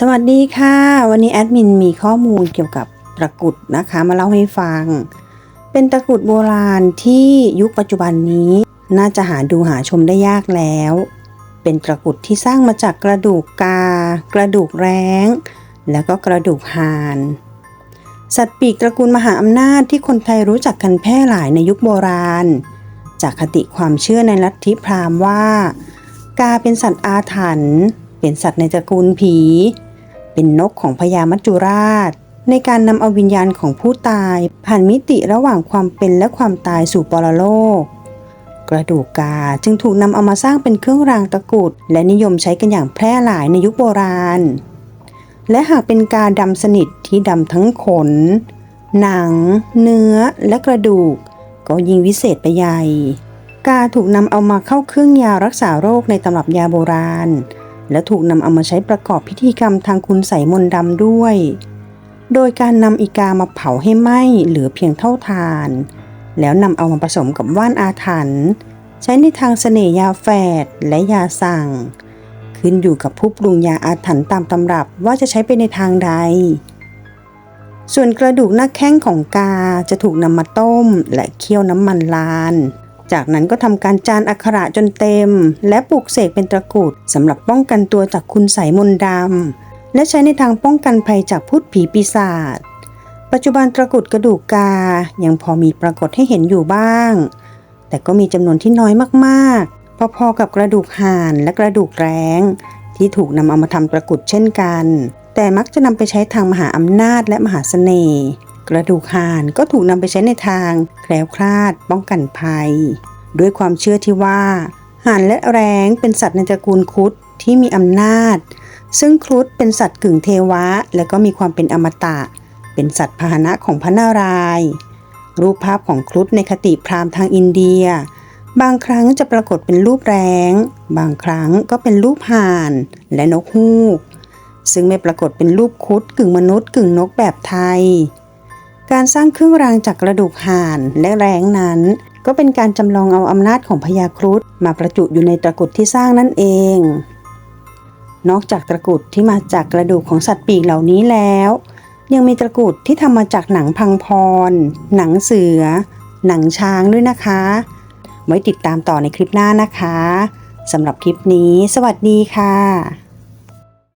สวัสดีค่ะ วันนี้แอดมินมีข้อมูลเกี่ยวกับตะกุดนะคะมาเล่าให้ฟัง เป็นตะกุดโบราณที่ยุคปัจจุบันนี้น่าจะหาดูหาชมได้ยากแล้ว เป็นตะกุดที่สร้างมาจากกระดูกกา กระดูกแร้ง แล้วก็กระดูกห่าน สัตว์ปีกตระกูลมหาอำนาจที่คนไทยรู้จักกันแพร่หลายในยุคโบราณ จากคติความเชื่อในลัทธิพราหมณ์ว่า กาเป็นสัตว์อาถรรพ์เป็นสัตว์ในตระกูลผี เป็นนกของพญามัจจุราช ในการนำเอาวิญญาณของผู้ตาย ผ่านมิติระหว่างความเป็นและความตายสู่ปรโลก กระดูกกาจึงถูกนำเอามาสร้างเป็นเครื่องรางตะกรุด และนิยมใช้กันอย่างแพร่หลายในยุคโบราณ และหากเป็นกาดำสนิทที่ดำทั้งขน หนัง เนื้อและกระดูก ก็ยิ่งวิเศษไปใหญ่กาถูกนำเอามาเข้าเครื่องยารักษาโรคในตำรับยาโบราณ และถูกนำเอามาใช้ประกอบพิธีกรรมทางคุณใสยมนต์ดำด้วย โดยการนำอีกามาเผาให้ไหม้เหลือเพียงเท่าทาน แล้วนำเอามาผสมกับว่านอาถรรพ์ใช้ในทางเสน่ยาแฝดและยาสั่ง ขึ้นอยู่กับผู้ปรุงยาอาถรรพ์ตามตำรับว่าจะใช้ไปในทางใด ส่วนกระดูกหน้าแข้งของกาจะถูกนำมาต้ม และเคี่ยวน้ำมันลาน จากนั้นก็ทำการจานอักขระจนเต็ม และปลูกเสกเป็นตะกรุดสำหรับป้องกันตัวจากคุณไสยมนต์ดำและใช้ในทางป้องกันภัยจากพูดผีปีศาจปัจจุบันตะกรุดกระดูกกา ยังพอมีปรากฏให้เห็นอยู่บ้าง แต่ก็มีจำนวนที่น้อยมากๆ พอๆกับกระดูกห่านและกระดูกแร้ง ที่ถูกนำเอามาทำตะกรุดเช่นกัน แต่มักจะนำไปใช้ทางมหาอำนาจและมหาเสน่ห์ กระดูกห่านก็ถูกนำไปใช้ในทางแคล้วคลาดป้องกันภัย ด้วยความเชื่อที่ว่าห่านและแร้งเป็นสัตว์ในตระกูลครุฑที่มีอำนาจ ซึ่งครุฑเป็นสัตว์กึ่งเทวะ และก็มีความเป็นอมตะ เป็นสัตว์พาหนะของพระนารายณ์รูปภาพของครุฑในคติพราหมณ์ทางอินเดีย บางครั้งจะปรากฏเป็นรูปแร้งบางครั้งก็เป็นรูปห่านและนกฮูก ซึ่งไม่ปรากฏเป็นรูปครุฑกึ่งมนุษย์กึ่งนกแบบไทย การสร้างเครื่องรางจากกระดูกห่านและแร้งนั้น ก็เป็นการจำลองเอาอำนาจของพญาครุฑมาประจุอยู่ในตะกุดที่สร้างนั่นเอง นอกจากตะกุดที่มาจากกระดูกของสัตว์ปีกเหล่านี้แล้ว ยังมีตะกุดที่ทำมาจากหนังพังพร หนังเสือ หนังช้างด้วยนะคะ ไว้ติดตามต่อในคลิปหน้านะคะสำหรับคลิปนี้ สวัสดีค่ะ